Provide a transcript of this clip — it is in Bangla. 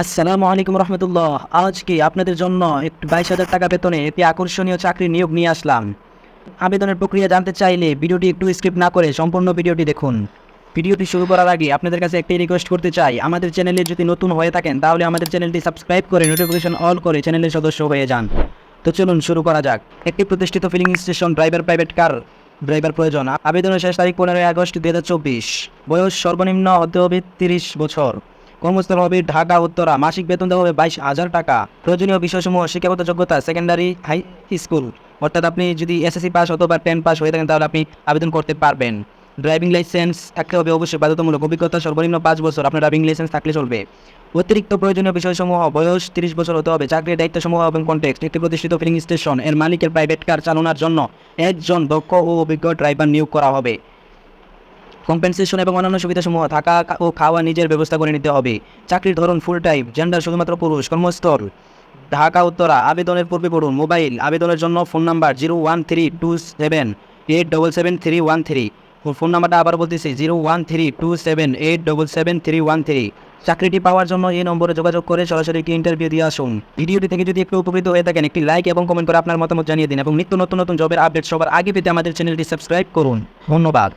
আসসালামু আলাইকুম রহমতুল্লাহ। আজকে আপনাদের জন্য একটি বাইশ হাজার টাকা বেতনে একটি আকর্ষণীয় চাকরি নিয়োগ নিয়ে আসলাম। আবেদনের প্রক্রিয়া জানতে চাইলে ভিডিওটি একটু স্কিপ না করে সম্পূর্ণ ভিডিওটি দেখুন। ভিডিওটি শুরু করার আগে আপনাদের কাছে একটি রিকোয়েস্ট করতে চাই। আমাদের চ্যানেলে যদি নতুন হয়ে থাকেন, তাহলে আমাদের চ্যানেলটি সাবস্ক্রাইব করে নোটিফিকেশন অল করে চ্যানেলের সদস্য হয়ে যান। তো চলুন শুরু করা যাক। একটি প্রতিষ্ঠিত filling station driver private car driver প্রয়োজন। আবেদনের শেষ তারিখ পনেরোই আগস্ট দু চব্বিশ। বয়স সর্বনিম্ন হতে তিরিশ বছর। কর্মস্থল হবে ঢাকা, উত্তরা। মাসিক বেতন দেওয়া হবে বাইশ হাজার টাকা। প্রয়োজনীয় বিষয়সমূহ, শিক্ষাগত যোগ্যতা সেকেন্ডারি হাই স্কুল অর্থাৎ আপনি যদি এসএসসি পাস অথবা টেন পাস হয়ে থাকেন, তাহলে আপনি আবেদন করতে পারবেন। ড্রাইভিং লাইসেন্স থাকতে হবে অবশ্যই বাধ্যতামূলক। অভিজ্ঞতা সর্বনিম্ন পাঁচ বছর। আপনার ড্রাইভিং লাইসেন্স থাকলে চলবে। অতিরিক্ত প্রয়োজনীয় বিষয়সমূহ, বয়স তিরিশ বছর হতে হবে। চাকরির দায়িত্বসমূহ এবং কন্টেক্সট একটি প্রতিষ্ঠিত ফিলিং স্টেশনের মালিকের প্রাইভেট কার চালানোর জন্য একজন দক্ষ ও অভিজ্ঞ ড্রাইভার নিয়োগ করা হবে। কম্পেনসেশন এবং অন্যান্য সুবিধাসমূহ, থাকা ও খাওয়া নিজের ব্যবস্থা করে নিতে হবে। চাকরির ধরন ফুল টাইম জেন্ডার শুধুমাত্র পুরুষ, কর্মস্থল। ঢাকা, উত্তরা, আবেদনের পূর্বে পড়ুন মোবাইল আবেদনের জন্য phone number zero one three two seven eight double seven three one three phone নাম্বারটা আবার বলতেছি zero one three two seven eight double seven three one three চাকরিটি পাওয়ার জন্য এই নম্বরে যোগাযোগ করে সরাসরি একটি ইন্টারভিউ দিয়ে আসুন। ভিডিওটি থেকে যদি একটু উপকৃত হয়ে থাকেন, একটি লাইক এবং কমেন্ট করে আপনার মতামত জানিয়ে দিন এবং নিত্য নতুন নতুন জবের আপডেট সবার আগে পেতে আমাদের চ্যানেলটি সাবস্ক্রাইব করুন। ধন্যবাদ।